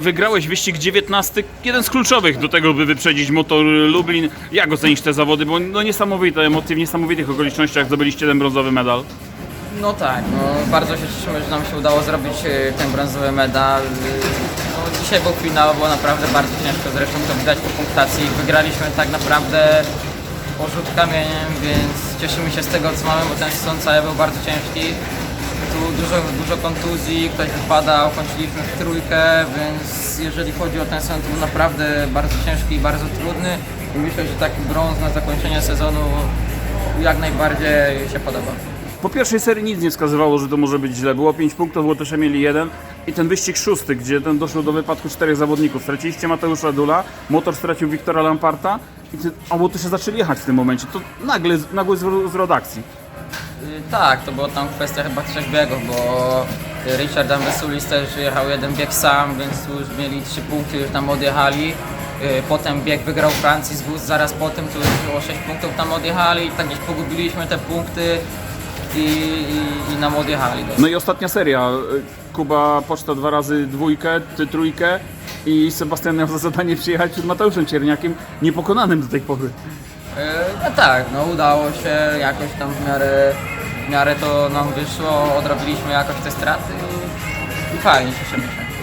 Wygrałeś wyścig 19, jeden z kluczowych do tego, by wyprzedzić motor Lublin. Jak ocenisz te zawody? Bo no niesamowite emocje, w niesamowitych okolicznościach zdobyliście ten brązowy medal. No tak, no bardzo się cieszymy, że nam się udało zrobić e, ten brązowy medal. No, dzisiaj był finał, było naprawdę bardzo ciężko, zresztą to widać po punktacji. Wygraliśmy tak naprawdę o rzut kamieniem, więc cieszymy się z tego, co mamy, bo ten sezon cały był bardzo ciężki. Tu dużo, dużo kontuzji, ktoś wypadał, kończyliśmy w trójkę, więc jeżeli chodzi o ten sezon, to był naprawdę bardzo ciężki i bardzo trudny. I myślę, że taki brąz na zakończenie sezonu jak najbardziej się podoba. Po pierwszej serii nic nie wskazywało, że to może być źle. Było 5 punktów, Łotysze mieli jeden i ten wyścig szósty, gdzie ten doszło do wypadku czterech zawodników. Straciliście Mateusza Dula, motor stracił Wiktora Lamparta i ty, a Łotysze zaczęli jechać w tym momencie. To nagle, nagły zwrot zwrot akcji. Y, Tak, to była tam kwestia chyba trzech biegów, bo y, Richard Amvesulis też jechał jeden bieg sam, więc już mieli trzy punkty, już tam odjechali. Y, Potem bieg wygrał Francis Gus, zaraz po tym tu już było 6 punktów tam odjechali i tak gdzieś pogubiliśmy te punkty i, i, i nam odjechali. No i ostatnia seria. Kuba Poczta dwa razy dwójkę, ty trójkę i Sebastian miał za zadanie przyjechać przed Mateuszem Cierniakiem, niepokonanym do tej pory. Y, No tak, no udało się, jakoś tam w miarę, w miarę to nam wyszło, odrobiliśmy jakoś te straty i, i fajnie, się.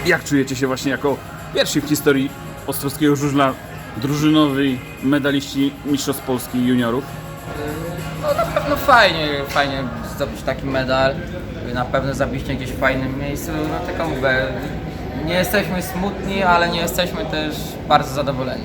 Jak czujecie się właśnie jako pierwsi w historii Ostrowskiego Żużla drużynowi medaliści Mistrzostw Polski juniorów? No na pewno fajnie, fajnie zdobyć taki medal, na pewno zabiście gdzieś w fajnym miejscu, no tylko mówię, nie jesteśmy smutni, ale nie jesteśmy też bardzo zadowoleni.